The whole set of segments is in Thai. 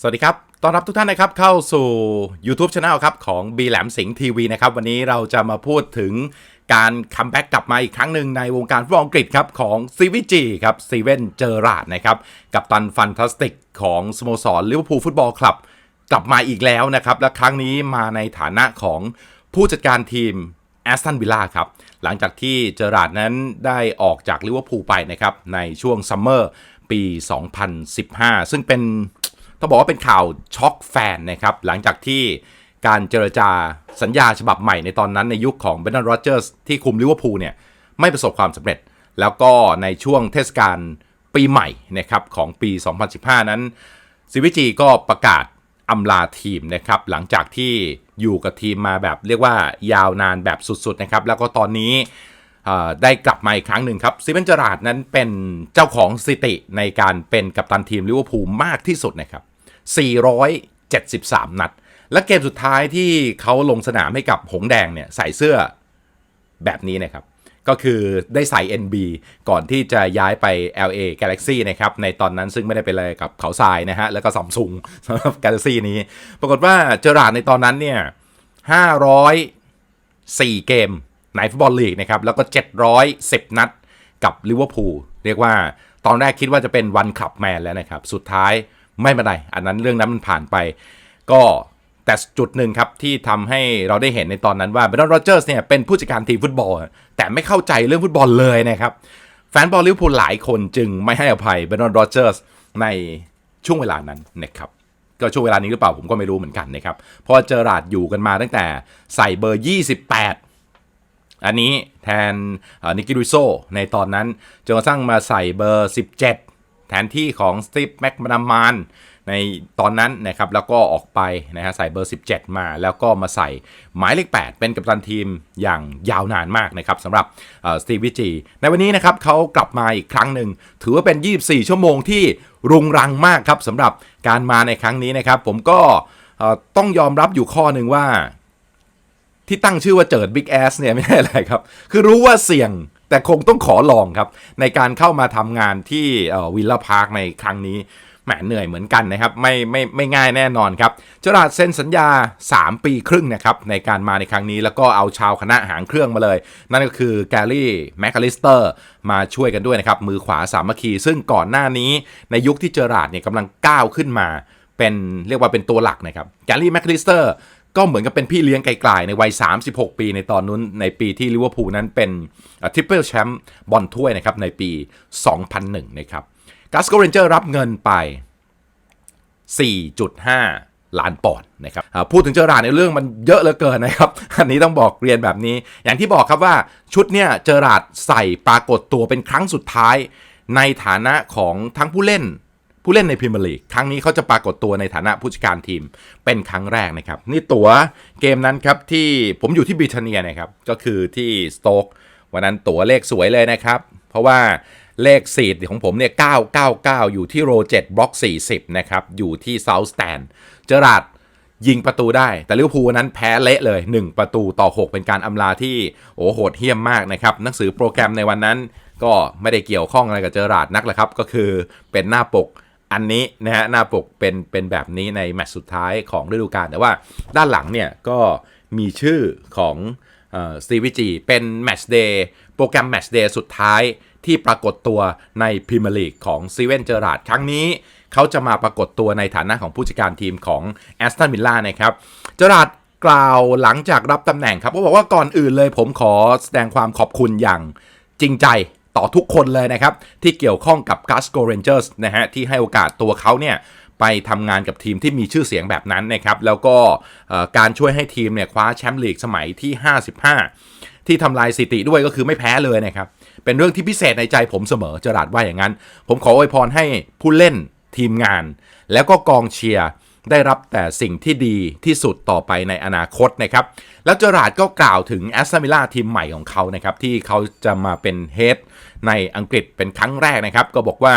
สวัสดีครับ ต้อนรับทุกท่านนะครับเข้าสู่ YouTube Channel ครับของ B แหลมสิงห์ทีวีนะครับ วันนี้เราจะมาพูดถึงการคัมแบ็กกลับมาอีกครั้งหนึ่งในวงการฟุตบอลอังกฤษครับของ CVG ครับซีเว่นเจอราดนะครับ กับตันฟันตาสติกของสโมสรลิเวอร์พูลฟุตบอลคลับ กลับมาอีกแล้วนะครับ และครั้งนี้มาในฐานะของผู้จัดการทีมแอสตันวิลล่าครับ หลังจากที่เจอราดนั้นได้ออกจากลิเวอร์พูลไปนะครับในช่วงซัมเมอร์ปี 2015 ซึ่งเป็น ต้องบอกว่าเป็นข่าวช็อกแฟนนะครับ หลังจากที่การเจรจาสัญญาฉบับใหม่ในตอนนั้นในยุคของเบรนด n นโรเจอร์สที่คุมลิเวอร์พูลเนี่ยไม่ประสบความสำเร็จ แล้วก็ในช่วงเทศกาลปีใหม่นะครับของปี 2015 นั้นซีวิจีก็ประกาศอำลาทีมนะครับหลังจากที่อยู่กับทีมมาแบบเรียกว่ายาวนานแบบสุดๆนะครับแล้วก็ตอนนี้ ได้กลับมาอีกครั้งหนึ่งครับซีเวนเจอราดนั้นเป็นเจ้าของสถิติในการเป็นกัปตันทีมลิเวอร์พูลมากที่สุดนะครับ 473 นัด และเกมสุดท้ายที่เขาลงสนามให้กับหงแดงเนี่ยใส่เสื้อแบบนี้นะครับ ก็คือได้ใส่ NB ก่อนที่จะย้ายไป LA Galaxy นะครับ ในตอนนั้นซึ่งไม่ได้เป็นอะไรกับเขาทรายนะฮะ แล้วก็ซัมซุงสำหรับ Galaxy นี้ ปรากฏว่าเจอราดในตอนนั้นเนี่ย504 เกม ในฟุตบอลลีกนะครับแล้วก็ 710 นัดกับลิเวอร์พูลเรียกว่าตอนแรกคิดว่าจะเป็นวันขับแมนแล้วนะครับ สุดท้ายไม่เป็นไร อันนั้นเรื่องนั้นมันผ่านไป ก็แต่จุดหนึ่งครับที่ทำให้เราได้เห็นในตอนนั้นว่าเบรนด n นโรเจอร์สเนี่ยเป็นผู้จัดการทีมฟุตบอล แต่ไม่เข้าใจเรื่องฟุตบอลเลยนะครับ แฟนบอลลิเวอร์พูลหลายคนจึงไม่ให้อภัยเบรนด n นโรเจอร์สในช่วงเวลานั้นนะครับก็ช่วงเวลานี้หรือเปล่าผมก็ไม่รู้เหมือนกันนะครับเพราะเจอราดอยู่กันมาตั้งแต่ใส่เบอร์ 28 อันนี้แทนนิกิริโซในตอนนั้นจนกระทั่งมาใส่เบอร์ 17 แทนที่ของสตีฟแม็กมานามานในตอนนั้นนะครับแล้วก็ออกไปนะฮะใส่เบอร์ 17 มา แล้วก็มาใส่หมายเลข 8 เป็นกัปตันทีมอย่างยาวนานมากนะครับสำหรับสตีวิจีในวันนี้นะครับเขากลับมาอีกครั้งหนึ่ง ถือว่าเป็น 24 ชั่วโมงที่รุงรังมากครับสำหรับการมาในครั้งนี้นะครับ ผมก็ต้องยอมรับอยู่ข้อหนึ่งว่า ที่ตั้งชื่อว่าเจิด Big Ass เนี่ยไม่ใช่อะไรครับ คือรู้ว่าเสี่ยงแต่คงต้องขอลองครับ ในการเข้ามาทำงานที่วิลล่าพาร์คในครั้งนี้แหมเหนื่อยเหมือนกันนะครับ ไม่ไม่ไม่ง่ายแน่นอนครับเจอราดเซ็นสัญญา 3 ปีครึ่งนะครับ ในการมาในครั้งนี้แล้วก็เอาชาวคณะหางเครื่องมาเลย นั่นก็คือแกรี่แมคคาลิสเตอร์มาช่วยกันด้วยนะครับ มือขวาสามัคคี ซึ่งก่อนหน้านี้ในยุคที่เจอราดเนี่ยกำลังก้าวขึ้นมา เป็นเรียกว่าเป็นตัวหลักนะครับแกรี่แมคคาลิสเตอร์ ก็เหมือนกับเป็นพี่เลี้ยงไกลๆในวัย 36 ปีในตอนนู้นในปีที่ลิเวอร์พูลนั้นเป็นทริปเปิลแชมป์บอลถ้วยนะครับในปี 2001 นะครับกัสโกเรนเจอร์รับเงินไป 4.5 ล้านปอนด์นะครับพูดถึงเจอราร์ดในเรื่องมันเยอะเหลือเกินนะครับ อันนี้ต้องบอกเรียนแบบนี้ อย่างที่บอกครับว่าชุดเนี่ยเจอราร์ดใส่ปรากฏตัวเป็นครั้งสุดท้าย ในฐานะของทั้งผู้เล่น ผู้เล่นในพรีเมียร์ลีกครั้งนี้เขาจะปรากฏตัวในฐานะผู้จัดการทีมเป็นครั้งแรกนะครับ นี่ตั๋วเกมนั้นครับที่ผมอยู่ที่บริเทเนียนะครับ ก็คือที่สโต๊กวันนั้นตั๋วเลขสวยเลยนะครับ เพราะว่าเลขสีดของผมเนี่ย 999 อยู่ที่โรเจ็ตบล็อก 40 นะครับ อยู่ที่เซาท์สแตนเจอราร์ดยิงประตูได้ แต่ลิเวอร์พูลนั้นแพ้เละเลย 1 ประตูต่อ 6 เป็นการอำลาที่โอ้โหดเหี้ยมมากนะครับ หนังสือโปรแกรมในวันนั้นก็ไม่ได้เกี่ยวข้องอะไรกับเจอราร์ดนักแหละครับ ก็คือเป็นหน้าปก อันนี้นะฮะหน้าปกเป็นเป็นแบบนี้ในแมตช์สุดท้ายของฤดูกาลแต่ว่าด้านหลังเนี่ยก็มีชื่อของสตีวิจีเป็นแมตช์เดย์โปรแกรมแมตช์เดย์สุดท้ายที่ปรากฏตัวในพรีเมียร์ลีกของซีเวนเจอราร์ดครั้งนี้ เขาจะมาปรากฏตัวในฐานะของผู้จัดการทีมของแอสตันวิลล่านะครับเจอราร์ดกล่าวหลังจากรับตำแหน่งครับก็บอกว่าก่อนอื่นเลยผมขอแสดงความขอบคุณอย่างจริงใจ ต่อทุกคนเลยนะครับ ที่เกี่ยวข้องกับกัสโกเรนเจอร์สนะฮะที่ให้โอกาสตัวเขาเนี่ยไปทำงานกับทีมที่มีชื่อเสียงแบบนั้นนะครับ แล้วก็การช่วยให้ทีมเนี่ยคว้าแชมป์ลีกสมัยที่ 55 ที่ทำลายสถิติด้วยก็คือไม่แพ้เลยนะครับ เป็นเรื่องที่พิเศษในใจผมเสมอเจอราดว่าอย่างนั้น ผมขออวยพรให้ผู้เล่นทีมงาน แล้วก็กองเชียร์ได้รับแต่สิ่งที่ดีที่สุดต่อไปในอนาคตนะครับ แล้วเจอราดก็กล่าวถึงแอสตันวิลล่าทีมใหม่ของเขานะครับ ที่เขาจะมาเป็นเฮด ในอังกฤษเป็นครั้งแรกนะครับ ก็บอกว่า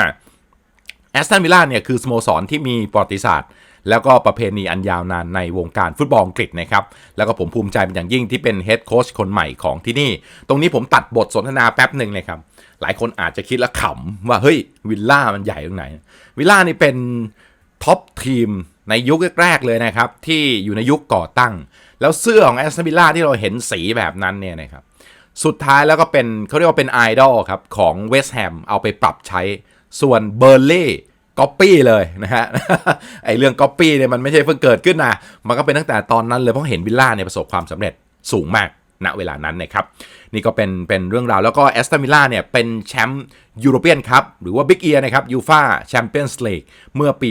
แอสตันวิลล่าเนี่ยคือสโมสรที่มีประวัติศาสตร์ แล้วก็ประเพณีอันยาวนานในวงการฟุตบอลอังกฤษนะครับ แล้วก็ผมภูมิใจเป็นอย่างยิ่งที่เป็นเฮดโค้ชคนใหม่ของที่นี่ ตรงนี้ผมตัดบทสนทนาแป๊บหนึ่งเลยครับ หลายคนอาจจะคิดและขำว่าเฮ้ยวิลล่ามันใหญ่ตรงไหน วิลล่านี่เป็นท็อปทีมในยุคแรกๆเลยนะครับ ที่อยู่ในยุคก่อตั้ง แล้วเสื้อของแอสตันวิลล่าที่เราเห็นสีแบบนั้นเนี่ยนะครับ สุดท้ายแล้วก็เป็นเขาเรียกว่าเป็นไอดอลครับ ของเวสต์แฮมเอาไปปรับใช้ ส่วนเบอร์เล่ก๊อปปี้เลยนะฮะไอเรื่องก๊อปปี้เนี่ยมันไม่ใช่เพิ่งเกิดขึ้นนะมันก็เป็นตั้งแต่ตอนนั้นเลยเพราะเห็นวิลล่าเนี่ยประสบความสำเร็จสูงมากณเวลานั้นนะครับ นี่ก็เป็นเป็นเรื่องราวแล้วก็แอสตันวิลล่าเนี่ย เป็นแชมป์ยูโรเปียนครับ หรือว่าบิ๊กเอียนะครับยูฟาแชมเปี้ยนส์ลีกเมื่อปี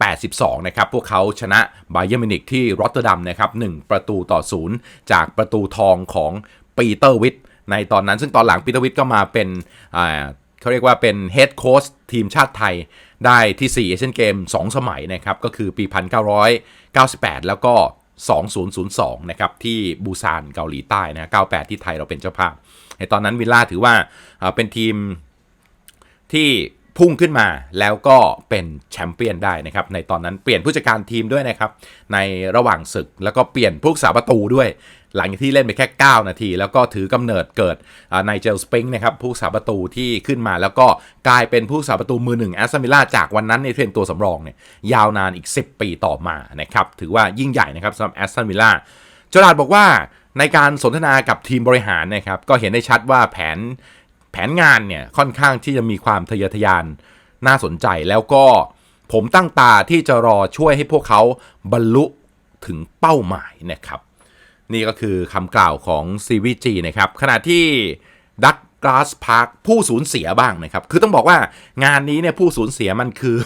1982 นะครับ พวกเขาชนะไบเยอร์มินิกที่รอตเตอร์ดัมนะครับ 1 ประตูต่อศูนย์จากประตูทองของ ปีเตอร์วิทในตอนนั้น ซึ่งตอนหลังปีเตอร์วิทก็มาเป็นเขาเรียกว่าเป็นเฮดโค้ชทีมชาติไทยได้ที่ 4 เอเชียนเกม 2 สมัยนะครับ ก็คือปี 1998 แล้วก็ 2002 นะครับ ที่บูซานเกาหลีใต้นะ 98 ที่ไทยเราเป็นเจ้าภาพ ในตอนนั้นวิลล่าถือว่าเป็นทีมที่ พุ่งขึ้นมาแล้วก็เป็นแชมเปี้ยนได้นะครับในตอนนั้นเปลี่ยนผู้จัดการทีมด้วยนะครับในระหว่างศึกแล้วก็เปลี่ยนผู้รักษาประตูด้วย หลังจากที่เล่นไปแค่ 9 นาที แล้วก็ถือกำเนิดเกิดไนเจลสปริงนะครับผู้รักษาประตูที่ขึ้นมาแล้วก็กลายเป็นผู้รักษาประตูมือหนึ่งแอสตันวิลล่าจากวันนั้นในเทรนตัวสำรองเนี่ยยาวนานอีก 10 ปีต่อมานะครับถือว่ายิ่งใหญ่นะครับสำหรับแอสตันวิลล่าจอราร์ดบอกว่าในการสนทนากับทีมบริหารนะครับก็เห็นได้ชัดว่าแผน แผนงานเนี่ยค่อนข้างที่จะมีความทะเยอทะยานน่าสนใจแล้วก็ผมตั้งตาที่จะรอช่วยให้พวกเขาบรรลุถึงเป้าหมายนะครับ นี่ก็คือคำกล่าวของ CVG นะครับ ขณะที่ดักก a าสพาร์คผู้สูญเสียบ้างนะครับ คือต้องบอกว่างานนี้เนี่ยผู้สูญเสียมันคือ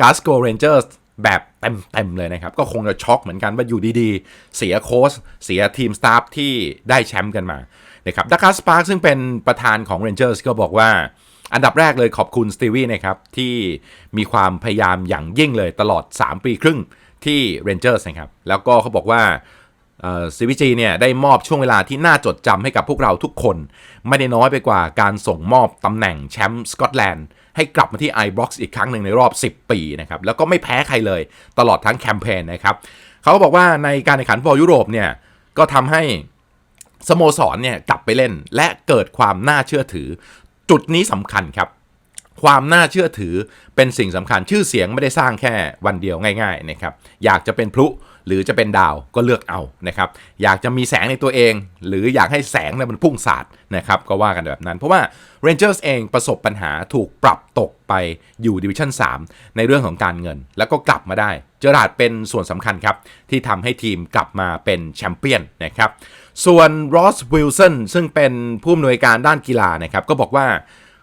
g a s c o Rangers แบบเต็ม ๆ เลยนะครับ ก็คงจะช็อกเหมือนกันว่าอยู่ดี ๆ เสียโค้ชเสียทีมสตาฟที่ได้แชมป์กันมา นะครับดักก a าสพาร์คซึ่งเป็นประธานของ Rangers ก็บอกว่า อันดับแรกเลยขอบคุณสตีวี่นะครับที่มีความพยายามอย่างยิ่งเลยตลอด 3 ปีครึ่งที่ Rangers นะครับแล้วก็เขาบอกว่าซีวีจีเนี่ยได้มอบช่วงเวลาที่น่าจดจำให้กับพวกเราทุกคน ไม่ได้น้อยไปกว่าการส่งมอบตำแหน่งแชมป์สกอตแลนด์ให้กลับมาที่ i b o x อีกครั้งหนึ่งในรอบ 10 ปีนะครับแล้วก็ไม่แพ้ใครเลยตลอดทั้งแคมเปญนะครับเขาบอกว่าในการแข่งขันบอลยุโรปเนี่ยก็ทำให้ สโมสรเนี่ยกลับไปเล่นและเกิดความน่าเชื่อถือ จุดนี้สำคัญครับ ความน่าเชื่อถือเป็นสิ่งสำคัญชื่อเสียงไม่ได้สร้างแค่วันเดียวง่าย ๆนะครับ อยากจะเป็นพลุ หรือจะเป็นดาวก็เลือกเอานะครับอยากจะมีแสงในตัวเอง หรืออยากให้แสงเนี่ยมันพุ่งสาดนะครับก็ว่ากันแบบนั้น เพราะว่า Rangers เองประสบปัญหาถูกปรับตกไปอยู่ดิวิชั่น3 ในเรื่องของการเงิน แล้วก็กลับมาได้ เจอราร์ดเป็นส่วนสำคัญครับ ที่ทำให้ทีมกลับมาเป็นแชมเปี้ยนนะครับส่วนรอสวิลสันซึ่งเป็นผู้อำนวยการด้านกีฬานะครับก็บอกว่า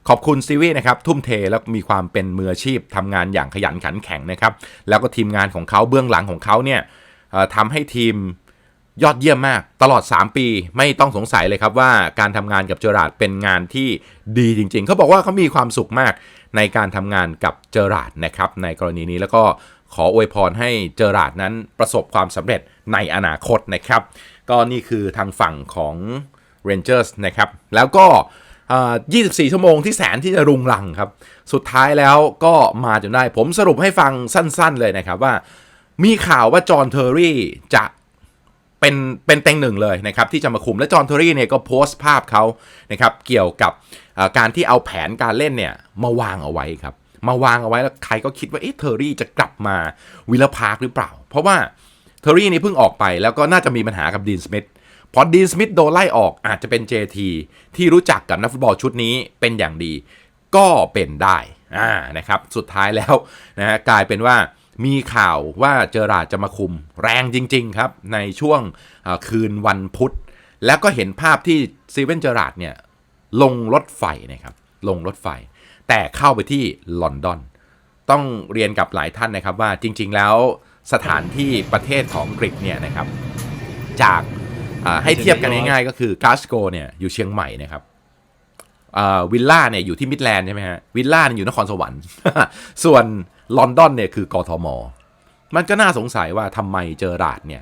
ขอบคุณซีวีนะครับ ทุ่มเทแล้วมีความเป็นมืออาชีพทำงานอย่างขยันขันแข็งนะครับ แล้วก็ทีมงานของเขาเบื้องหลังของเขาเนี่ย ทำให้ทีมยอดเยี่ยมมาก ตลอด 3 ปีไม่ต้องสงสัยเลยครับว่าการทำงานกับเจอราร์ดเป็นงานที่ดีจริง ๆ เขาบอกว่าเขามีความสุขมากในการทำงานกับเจอราร์ดนะครับ ในกรณีนี้แล้วก็ขออวยพรให้เจอราร์ดนั้นประสบความสำเร็จในอนาคตนะครับ ก็นี่คือทางฝั่งของ Rangers นะครับ แล้วก็ 24 ชั่วโมงที่แสนที่จะรุงรังครับ สุดท้ายแล้วก็มาจนได้ผมสรุปให้ฟังสั้น ๆ เลยนะครับว่า มีข่าวว่าจอห์นเทอร์รี่จะเป็นเป็นเต็งหนึ่งเลยนะครับที่จะมาคุมและจอห์นเทอร์รี่เนี่ยก็โพสต์ภาพเขานะครับเกี่ยวกับการที่เอาแผนการเล่นเนี่ยมาวางเอาไว้ครับมาวางเอาไว้แล้วใครก็คิดว่าเอ๊ะเทอร์รี่จะกลับมาวิลลพาร์คหรือเปล่า เพราะว่าเทอร์รี่นี่เพิ่งออกไปแล้วก็น่าจะมีปัญหากับดีนสมิธพอดีนสมิธโดนไล่ออกอาจจะเป็น JT ที่รู้จักกับนักฟุตบอลชุดนี้เป็นอย่างดี ก็เป็นได้อ่านะครับสุดท้ายแล้วนะฮะกลายเป็นว่า มีข่าวว่าเจอราร์ดจะมาคุมแรงจริง ๆ ครับ ในช่วงคืนวันพุธ แล้วก็เห็นภาพที่ซีเวนเจอราร์ดเนี่ยลงรถไฟนะครับลงรถไฟ แต่เข้าไปที่ลอนดอน ต้องเรียนกับหลายท่านนะครับว่าจริง ๆ แล้วสถานที่ประเทศของอังกฤษเนี่ยนะครับ จากให้เทียบกันง่ายๆก็คือกาสโกเนี่ยอยู่เชียงใหม่นะครับวิลล่าเนี่ยอยู่ที่มิดแลนด์ใช่ไหมฮะวิลล่าเนี่ยอยู่นครสวรรค์ส่วนลอนดอนเนี่ยคือกทม มันก็น่าสงสัยว่าทำไมเจอราดเนี่ย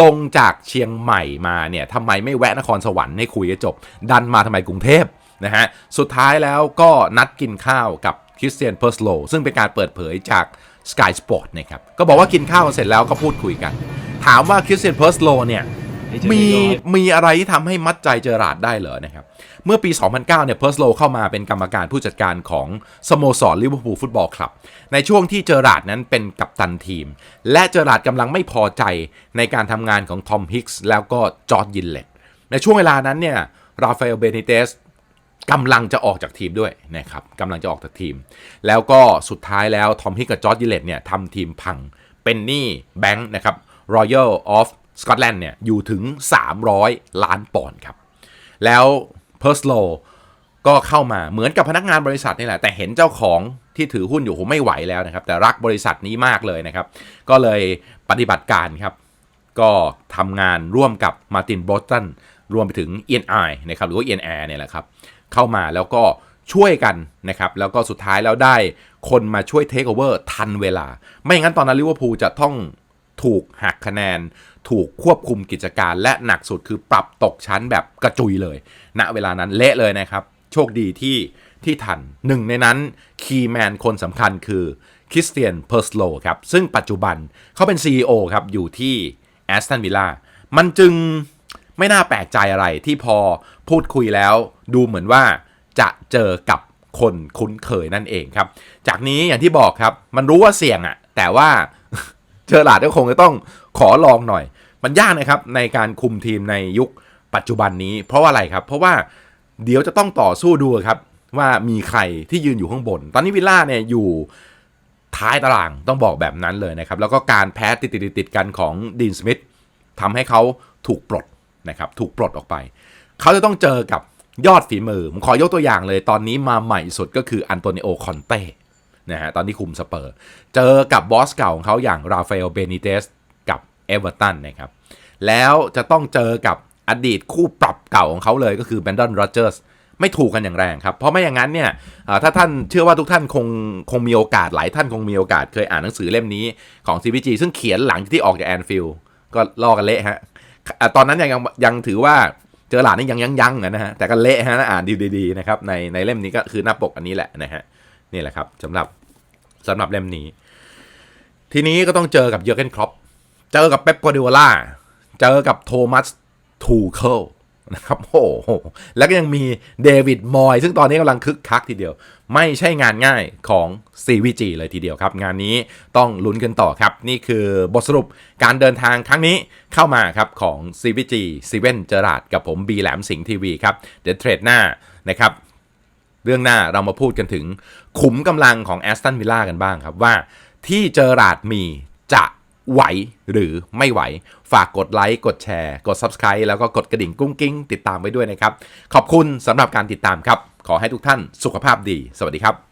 ลงจากเชียงใหม่มาเนี่ยทำไมไม่แวะนครสวรรค์ให้คุยให้จบ ดันมาทำไมกรุงเทพนะฮะสุดท้ายแล้วก็นัดกินข้าวกับคริสเตียนเพอร์สโลซึ่งเป็นการเปิดเผยจาก Sky Sport นะครับก็บอกว่ากินข้าวเสร็จแล้วก็พูดคุยกัน ถามว่าคริสเตียนเพอร์สโลเนี่ย มีมีมีอะไรที่ทำให้มัดใจเจอราร์ดได้เหรอนะครับ เมื่อปี 2009 เนี่ยเพิร์สโลเข้ามาเป็นกรรมการผู้จัดการของสโมสรลิเวอร์พูลฟุตบอลคลับ ในช่วงที่เจอราร์ดนั้นเป็นกัปตันทีม และเจอราร์ดกำลังไม่พอใจในการทำงานของทอมฮิกส์แล้วก็จอร์ดยินเลตในช่วงเวลานั้นเนี่ยราฟาเอลเบนิเตสกำลังจะออกจากทีมด้วยนะครับกำลังจะออกจากทีม แล้วก็สุดท้ายแล้วทอมฮิกกับจอร์จยิเลตเนี่ยทำทีมพังเป็นหนี้แบงค์นะครับ Royal of Scotland เนี่ยอยู่ถึง 300 ล้านปอนด์ครับ แล้วเพ r ร์สโลก็เข้ามาเหมือนกับพนักงานบริษัทนี่แหละ แต่เห็นเจ้าของที่ถือหุ้นอยู่ผมไม่ไหวแล้วนะครับ แต่รักบริษัทนี้มากเลยนะครับ ก็เลยปฏิบัติการครับ ก็ทำงานร่วมกับมาตินบรอสตันรวมไปถึง ENI นะครับหรือว่า ENR เนี่ยแหละครับ เข้ามาแล้วก็ช่วยกันนะครับ แล้วก็สุดท้ายแล้วได้คนมาช่วยเทคโอเวอร์ทันเวลา ไม่งั้นตอนนั้นลิเวอร์พูลจะต้องถูกหักคะแนน ถูกควบคุมกิจการและหนักสุดคือปรับตกชั้นแบบกระจุยเลยณเวลานั้นเละเลยนะครับ โชคดีที่ที่ทันหนึ่งในนั้นคีย์แมนคนสำคัญคือคริสเตียนเพอร์สโลครับ ซึ่งปัจจุบันเขาเป็น CEO ครับ อยู่ที่แอสตันวิลล่ามันจึงไม่น่าแปลกใจอะไรที่พอพูดคุยแล้ว ดูเหมือนว่าจะเจอกับคนคุ้นเคยนั่นเองครับ จากนี้อย่างที่บอกครับ มันรู้ว่าเสี่ยงอะแต่ว่า เจอหลาดก็คงจะต้องขอลองหน่อย มันยากนะครับในการคุมทีมในยุคปัจจุบันนี้ เพราะว่าอะไรครับ เพราะว่าเดี๋ยวจะต้องต่อสู้ดูครับ ว่ามีใครที่ยืนอยู่ข้างบน ตอนนี้วิลล่าเนี่ยอยู่ท้ายตารางต้องบอกแบบนั้นเลยนะครับ แล้วก็การแพ้ติดติดติดๆกันของดีนสมิธทำให้เขาถูกปลดนะครับ ถูกปลดออกไป เขาจะต้องเจอกับยอดฝีมือ ผมขอยกตัวอย่างเลย ตอนนี้มาใหม่สุดก็คืออันโตนิโอคอนเต้ นะฮะตอนที่คุมสเปอร์ เจอกับบอสเก่าของเขาอย่างราฟาเอลเบนิเตสกับเอเวอร์ตันนะครับแล้วจะต้องเจอกับอดีตคู่ปรับเก่าของเขาเลยก็คือแบนดอนโรเจอร์สไม่ถูกกันอย่างแรงครับ เพราะไม่อย่างนั้นเนี่ยถ้าท่านเชื่อว่าทุกท่านคงคงมีโอกาสหลายท่านคงมีโอกาสเคยอ่านหนังสือเล่มนี้ของ CPG ซึ่งเขียนหลังที่ออกจากแอนฟิลก็ลอกันเละฮะตอนนั้นยังยังยังถือว่าเจอหลานนี่ยังยังยังนะฮะแต่ก็เละฮะอ่านดีๆนะครับในในเล่มนี้ก็คือหน้าปกอันนี้แหละนะฮะ นี่แหละครับสำหรับสำหรับเล่มนี้ ทีนี้ก็ต้องเจอกับเยอร์เกนครอปเจอกับเป๊ปกัวดิโอล่าเจอกับโทมัสทูเคิลนะครับโอ้โหแล้วก็ยังมีเดวิดมอยซึ่งตอนนี้กำลังคึกคักทีเดียว ไม่ใช่งานง่ายของ CVG เลยทีเดียวครับ งานนี้ต้องลุ้นกันต่อครับ นี่คือบทสรุปการเดินทางครั้งนี้เข้ามาครับของ CVG ซีเว่นเจอราดกับผมบีแหลมสิงห์ทีวีครับ เดี๋ยวเทรดหน้านะครับ เรื่องหน้าเรามาพูดกันถึงขุมกำลังของแอสตันวิลล่ากันบ้างครับ ว่าที่เจอราดมีจะไหวหรือไม่ไหว ฝากกดไลค์ กดแชร์ กด Subscribe แล้วก็กดกระดิ่งกุ้งกิ้ง ติดตามไว้ด้วยนะครับ ขอบคุณสำหรับการติดตามครับ ขอให้ทุกท่านสุขภาพดี สวัสดีครับ